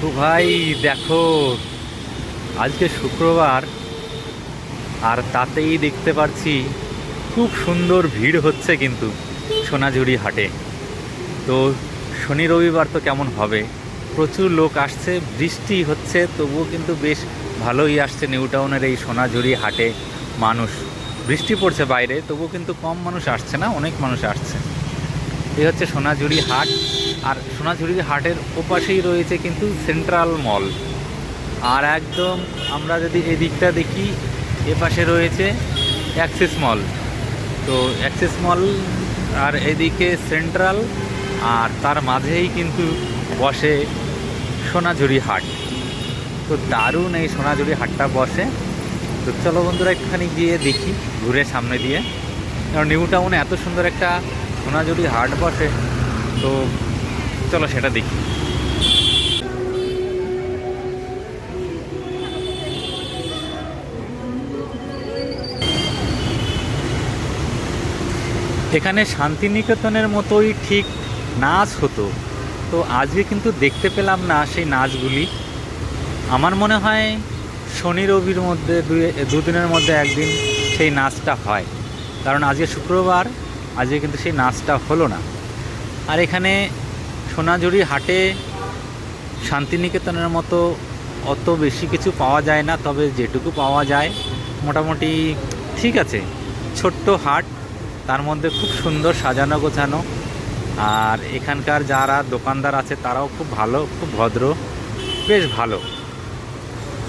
তো ভাই দেখো, আজকে শুক্রবার, আর তাতেই দেখতে পাচ্ছি খুব সুন্দর ভিড় হচ্ছে কিন্তু সোনাঝুরি হাটে। তো শনি রবিবার তো কেমন হবে? প্রচুর লোক আসছে, বৃষ্টি হচ্ছে, তবুও কিন্তু বেশ ভালোই আসছে নিউ টাউনের এই সোনাঝুরি হাটে মানুষ। বৃষ্টি পড়ছে বাইরে, তবুও কিন্তু কম মানুষ আসছে না, অনেক মানুষ আসছে। এই হচ্ছে সোনাঝুরি হাট। আর সোনাঝুরি হাটের ওপাশেই রয়েছে কিন্তু সেন্ট্রাল মল। আর একদম আমরা যদি এই দিকটা দেখি এপাশে রয়েছে অ্যাক্সিস মল। তো অ্যাক্সিস মল আর এদিকে সেন্ট্রাল, আর তার মাঝেই কিন্তু বসে সোনাঝুরি হাট। তো দারুণ এই সোনাঝুরি হাটটা বসে। তো চলো বন্ধুরা একটুখানি গিয়ে দেখি, ঘুরে সামনে দিয়ে। কারণ নিউ টাউনে এত সুন্দর একটা সোনাঝুরি হাট বসে, তো চলো সেটা দেখি। এখানে শান্তিনিকেতনের মতোই ঠিক নাচ হতো। তো আজকে কিন্তু দেখতে পেলাম না সেই নাচগুলি। আমার মনে হয় শনি রবির মধ্যে দুদিনের মধ্যে একদিন সেই নাচটা হয়। কারণ আজকে শুক্রবার আজকে কিন্তু সেই নাচটা হলো না। আর এখানে সোনাঝুরি হাটে শান্তিনিকেতনের মতো অত বেশি কিছু পাওয়া যায় না, তবে যেটুকু পাওয়া যায়, মোটামুটি ঠিক আছে। ছোট্ট হাট, তার মধ্যে খুব সুন্দর সাজানো গোছানো। আর এখানকার যারা দোকানদার আছে, তারাও খুব ভালো, খুব ভদ্র, বেশ ভালো।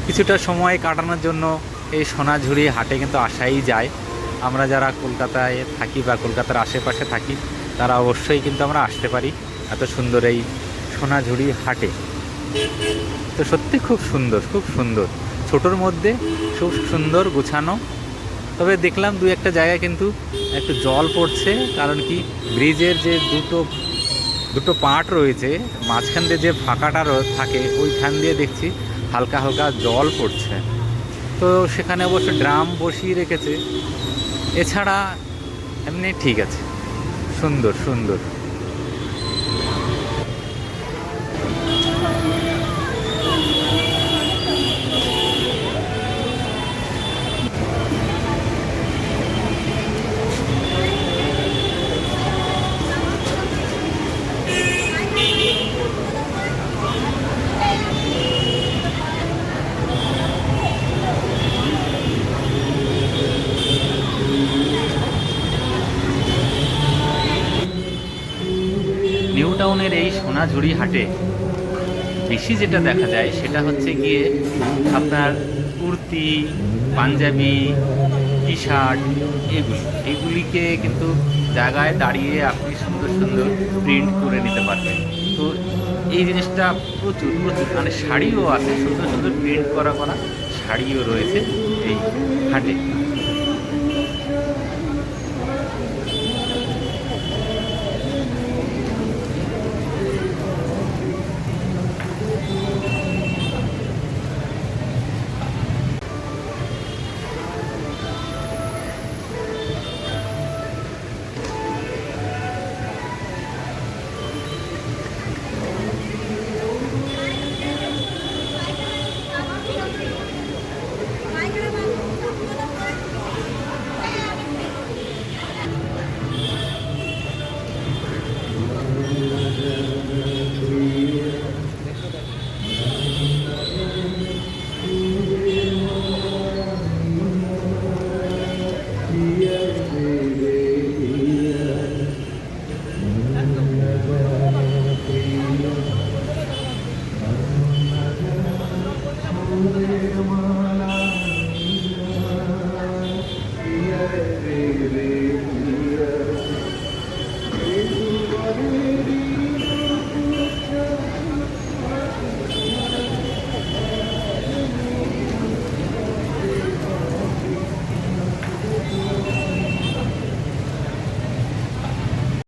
কিছুটা সময় কাটানোর জন্য এই সোনাঝুরি হাটে কিন্তু আসাই যায়। আমরা যারা কলকাতায় থাকি বা কলকাতার আশেপাশে থাকি, তারা অবশ্যই কিন্তু আমরা আসতে পারি এত সুন্দর এই সোনাঝুরি হাটে। তো সত্যি খুব সুন্দর খুব সুন্দর। ছোটোর মধ্যে খুব সুন্দর গোছানো। তবে দেখলাম দু একটা জায়গায় কিন্তু একটু জল পড়ছে, কারণ কি ব্রিজের যে দুটো দুটো পার্ট রয়েছে, মাঝখান দিয়ে যে ফাঁকাটা থাকে, ওইখান দিয়ে দেখছি হালকা হালকা জল পড়ছে। তো সেখানে অবশ্য ড্রাম বসিয়ে রেখেছে। এছাড়া এমনি ঠিক আছে। সুন্দর সুন্দর। নিউ টাউনের এই সোনাঝুরি হাটে বেশি যেটা দেখা যায় সেটা হচ্ছে গিয়ে আপনার কুর্তি, পাঞ্জাবি টি শার্ট এগুলি। এগুলিকে কিন্তু জায়গায় দাঁড়িয়ে আপনি সুন্দর সুন্দর প্রিন্ট করে নিতে পারবেন। তো এই জিনিসটা প্রচুর প্রচুর। মানে শাড়িও আছে, সুন্দর সুন্দর প্রিন্ট করা করা শাড়িও রয়েছে এই হাটে।